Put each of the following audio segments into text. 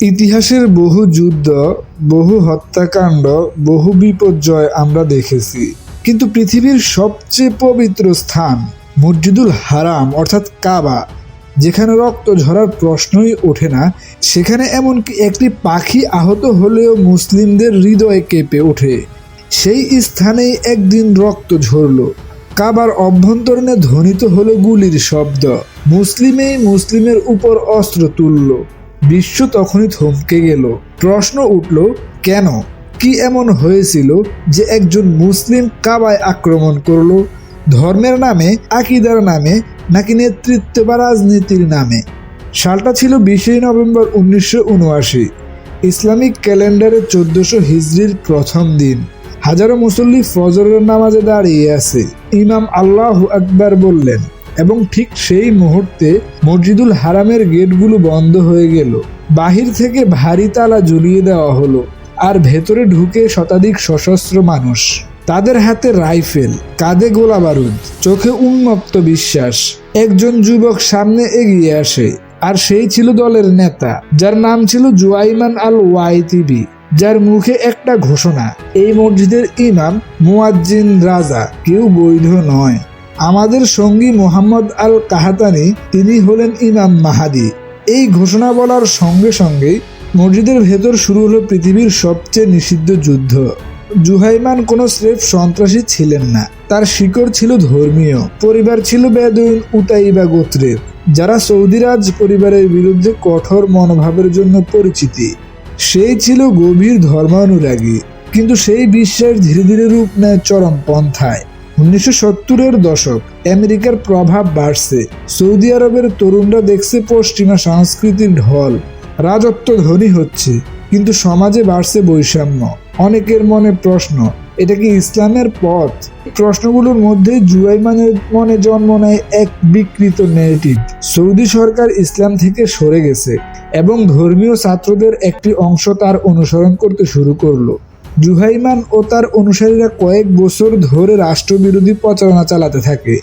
ইতিহাসের বহু যুদ্ধ, বহু হত্যাকাণ্ড, বহু বিপর্যয় আমরা দেখেছি। কিন্তু পৃথিবীর সবচেয়ে পবিত্র স্থান মসজিদুল হারাম, অর্থাৎ কাবা, যেখানে রক্ত ঝরার প্রশ্নই ওঠে না, সেখানে এমনকি একটি পাখি আহত হলেও মুসলিমদের হৃদয়ে কেঁপে ওঠে। সেই স্থানেই একদিন রক্ত ঝরল। কাবার অভ্যন্তরণে ধ্বনিত হলো গুলির শব্দ। মুসলিমেই মুসলিমের উপর অস্ত্র তুলল। বিশ্ব তখনই থমকে গেল। প্রশ্ন উঠল, কেন? কি এমন হয়েছিল যে একজন মুসলিম কাবায় আক্রমণ করল? ধর্মের নামে, আকিদার নামে, নাকি নেতৃত্ব বা রাজনীতির নামে? সালটা ছিল বিশে নভেম্বর উনিশশো উনআশি। ইসলামিক ক্যালেন্ডারে চোদ্দশো হিজরির প্রথম দিন। হাজারো মুসল্লি ফজরের নামাজে দাঁড়িয়ে আছে। ইমাম আল্লাহ আকবার বললেন এবং ঠিক সেই মুহূর্তে মসজিদুল হারামের গেটগুলো বন্ধ হয়ে গেল। বাহির থেকে ভারী তালা ঝুলিয়ে দেওয়া হলো আর ভেতরে ঢুকে শতাধিক সশস্ত্র মানুষ। তাদের হাতে রাইফেল, কাঁধে গোলা বারুদ, চোখে উন্মত্ত বিশ্বাস। একজন যুবক সামনে এগিয়ে আসে আর সেই ছিল দলের নেতা, যার নাম ছিল জুয়াইমান আল ওয়াইতিবি, যার মুখে একটা ঘোষণা, এই মসজিদের ইমাম মুয়াজ্জিন রাজা, কেউ বৈধ নয়। আমাদের সঙ্গী মোহাম্মদ আল কাহাতানি তিনি হলেন ইমাম মাহাদি। এই ঘোষণা বলার সঙ্গে সঙ্গে মসজিদের ভেতর শুরু হলো পৃথিবীর সবচেয়ে নিষিদ্ধ যুদ্ধ। জুহাইমান কোনো স্রেফ সন্ত্রাসী ছিলেন না। তার শিকড় ছিল ধর্মীয়। পরিবার ছিল বেদুইন উতাইবা গোত্রের, যারা সৌদিরাজ পরিবারের বিরুদ্ধে কঠোর মনোভাবের জন্য পরিচিতি। সেই ছিল গভীর ধর্মানুরাগী, কিন্তু সেই বিশ্বাস ধীরে ধীরে রূপ নেয় চরম পন্থায়। উনিশশো সত্তরের দশক আমেরিকার প্রভাব বাড়ছে। সৌদি আরবের তরুণরা দেখছে পশ্চিমা সংস্কৃতির ঢল। রাজত্ব ধনী হচ্ছে, কিন্তু সমাজে বাড়ছে বৈষম্য। অনেকের মনে প্রশ্ন, এটা কি ইসলামের পথ? প্রশ্নগুলোর মধ্যে জুয়াইমানের মনে জন্ম নেয় এক বিকৃত নেগেটিভ সৌদি সরকার ইসলাম থেকে সরে গেছে এবং ধর্মীয় ছাত্রদের একটি অংশ তার অনুসরণ করতে শুরু করল। জুহাইমান ও তার অনুসারীরা কয়েক বছর ধরে রাষ্ট্রবিরোধী প্রচারণা চালাতে থাকে।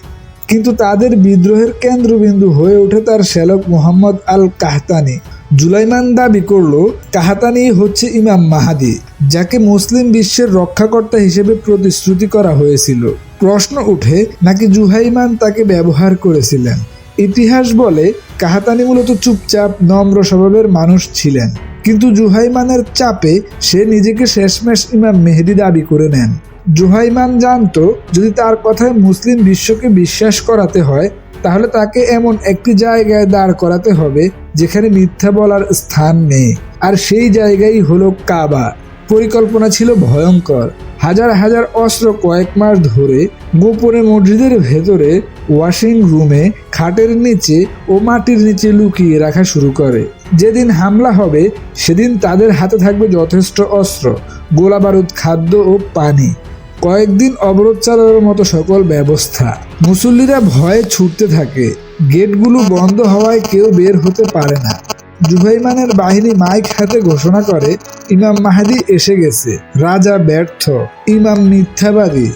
কিন্তু তাদের বিদ্রোহের কেন্দ্রবিন্দু হয়ে ওঠে তার শ্যালক মোহাম্মদ আল কাহতানি জুলাইমান দাবি করল, কাহাতানি হচ্ছে ইমাম মাহাদি, যাকে মুসলিম বিশ্বের রক্ষাকর্তা হিসেবে প্রতিশ্রুতি করা হয়েছিল। প্রশ্ন উঠে, নাকি জুহাইমান তাকে ব্যবহার করেছিলেন? ইতিহাস বলে কাহাতানি মূলত চুপচাপ নম্র স্বভাবের মানুষ ছিলেন। কিন্তু জুহাইমানের চাপে সে নিজেকে শেষমেশ ইমাম মেহেদি দাবি করে নেন। জুহাইমান জানত, যদি তার কথায় মুসলিম বিশ্বকে বিশ্বাস করাতে হয়, তাহলে তাকে এমন একটি জায়গায় দাঁড় করাতে হবে, যেখানে মিথ্যা বলার স্থান নেই। আর সেই জায়গাই হলো কাবা। পরিকল্পনা ছিল ভয়ঙ্কর। হাজার হাজার অস্ত্র কয়েক মাস ধরে গোপনে মসজিদের ভেতরে ওয়াশিং রুমে খাটের নিচে ও মাটির নিচে লুকিয়ে রাখা শুরু করে। যেদিন হামলা হবে, সেদিন তাদের হাতে থাকবে যথেষ্ট অস্ত্র গোলা বারুদ খাদ্য ও পানি। কয়েকদিন অবরোধ চালানোর মতো সকল ব্যবস্থা। মুসল্লিরা ভয়ে ছুটতে থাকে। গেটগুলো বন্ধ হওয়ায় কেউ বের হতে পারে না। জুহাইমানের বাহিনী মাইক হাতে ঘোষণা করে, ইমাম মাহাদি এসে গেছে। রাজা ব্যর্থ, ইমাম মিথ্যাবাদী।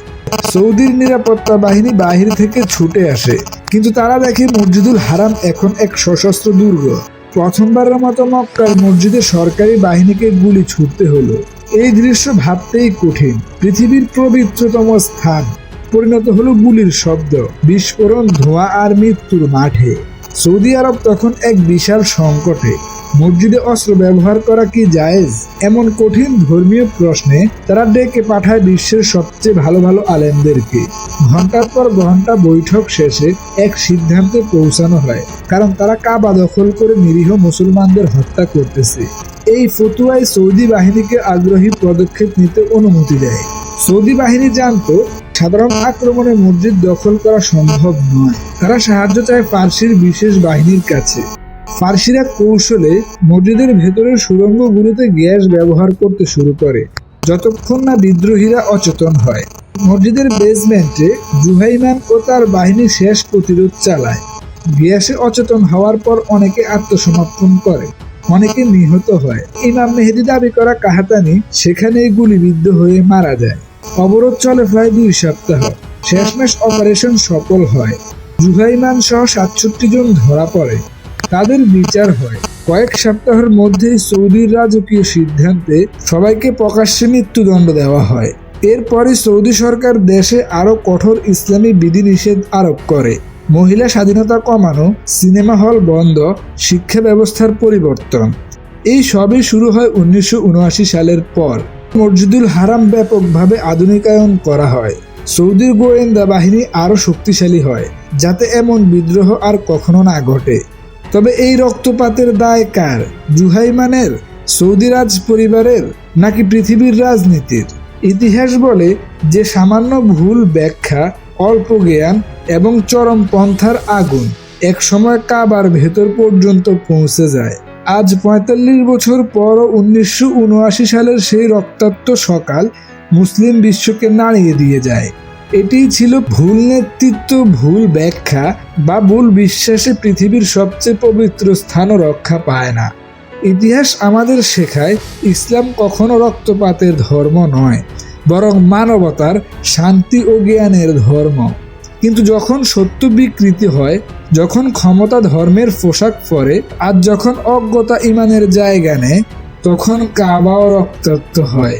সৌদির নিরাপত্তা বাহিনী বাহির থেকে ছুটে আসে, কিন্তু তারা দেখে মসজিদুল হারাম এখন এক সশস্ত্র দুর্গ। প্রথমবারের মতো মক্কার মসজিদে সরকারি বাহিনীকে গুলি ছুটতে হলো। এই দৃশ্য ভাবতেই কঠিন। পৃথিবীর পবিত্রতম স্থান। পরিণত হলো গুলির শব্দ, বিস্ফোরণ, ধোঁয়া আর মৃত্যুর মাঠে। সৌদি আরব তখন এক বিশাল সংকটে। মসজিদে অস্ত্র ব্যবহার করা কি জায়েজ? এমন কঠিন ধর্মীয় প্রশ্নে তারা ডেকে পাঠায় বিশ্বের সবচেয়ে ভালো ভালো আলেমদেরকে। ঘণ্টার পর ঘণ্টা বৈঠক শেষে এক সিদ্ধান্তে পৌঁছানো হয়, কারণ তারা কাবা দখল করে নিরীহ মুসলমানদের হত্যা করতেছে। এই ফতুয়ায় সৌদি বাহিনীকে আগ্রহী পদক্ষেপ নিতে অনুমতি দেয়। সৌদি বাহিনী জানতো, সাধারণ আক্রমণে মসজিদ দখল করা সম্ভব নয়। তারা সাহায্য চায় ফার্সির বিশেষ বাহিনীর কাছে। ফার্সিরা কৌশলে মসজিদের ভেতরের সুড়ঙ্গগুলোতে গ্যাস ব্যবহার করতে শুরু করে। যতক্ষণ না বিদ্রোহীরা অচেতন হয়। মসজিদের বেসমেন্টে জুহাইমান ও তার বাহিনী শেষ প্রতিরোধ চালায়। গ্যাসে অচেতন হওয়ার পর অনেকে আত্মসমর্পণ করে। অনেকে নিহত হয়। ইমাম মেহেদি দাবি করা কাহাতানি সেখানেই গুলিবিদ্ধ হয়ে মারা যায়। অবরোধ চলে প্রায় দুই সপ্তাহ। শেষমেশ অপারেশন সফল হয়। জুহাইমান সহ সাতষট্টি জন ধরা পড়ে। তাদের বিচার হয়। কয়েক সপ্তাহের মধ্যেই সৌদির রাজকীয় সিদ্ধান্তে সবাইকে প্রকাশ্যে মৃত্যুদণ্ড দেওয়া হয়। এরপরে সৌদি সরকার দেশে আরও কঠোর ইসলামী বিধিনিষেধ আরোপ করে। মহিলা স্বাধীনতা কমানো, সিনেমা হল বন্ধ, শিক্ষা ব্যবস্থার পরিবর্তন। এই সবই শুরু হয় উনিশশো উনআশি সালের পর। মসজিদুল হারাম ব্যাপকভাবে আধুনিকায়ন করা হয়। সৌদির গোয়েন্দা বাহিনী আরও শক্তিশালী হয়, যাতে এমন বিদ্রোহ আর কখনো না ঘটে। তবে এই রক্তপাতের দায় কার? জুহাইমানের সৌদি রাজ পরিবারের? নাকি পৃথিবীর রাজনীতির? ইতিহাস বলে যে সামান্য ভুল ব্যাখ্যা, অল্প জ্ঞান এবং চরম পন্থার আগুন একসময় কাবার ভেতর পর্যন্ত পৌঁছে যায়। আজ পঁয়তাল্লিশ বছর পর উনিশশো সালের সেই রক্তাক্ত সকাল মুসলিম বিশ্বকে নাড়িয়ে দিয়ে যায়। এটিই ছিল ভুল নেতৃত্ব, ভুল ব্যাখ্যা বা ভুল বিশ্বাসে পৃথিবীর সবচেয়ে পবিত্র স্থানও রক্ষা পায় না। ইতিহাস আমাদের শেখায়, ইসলাম কখনো রক্তপাতের ধর্ম নয়, বরং মানবতার শান্তি ও জ্ঞানের ধর্ম। কিন্তু যখন সত্য বিকৃতি হয়, যখন ক্ষমতা ধর্মের পোশাক পরে, আর যখন অজ্ঞতা ইমানের জায়গা নেয়, তখন কাবাও রক্তাক্ত হয়।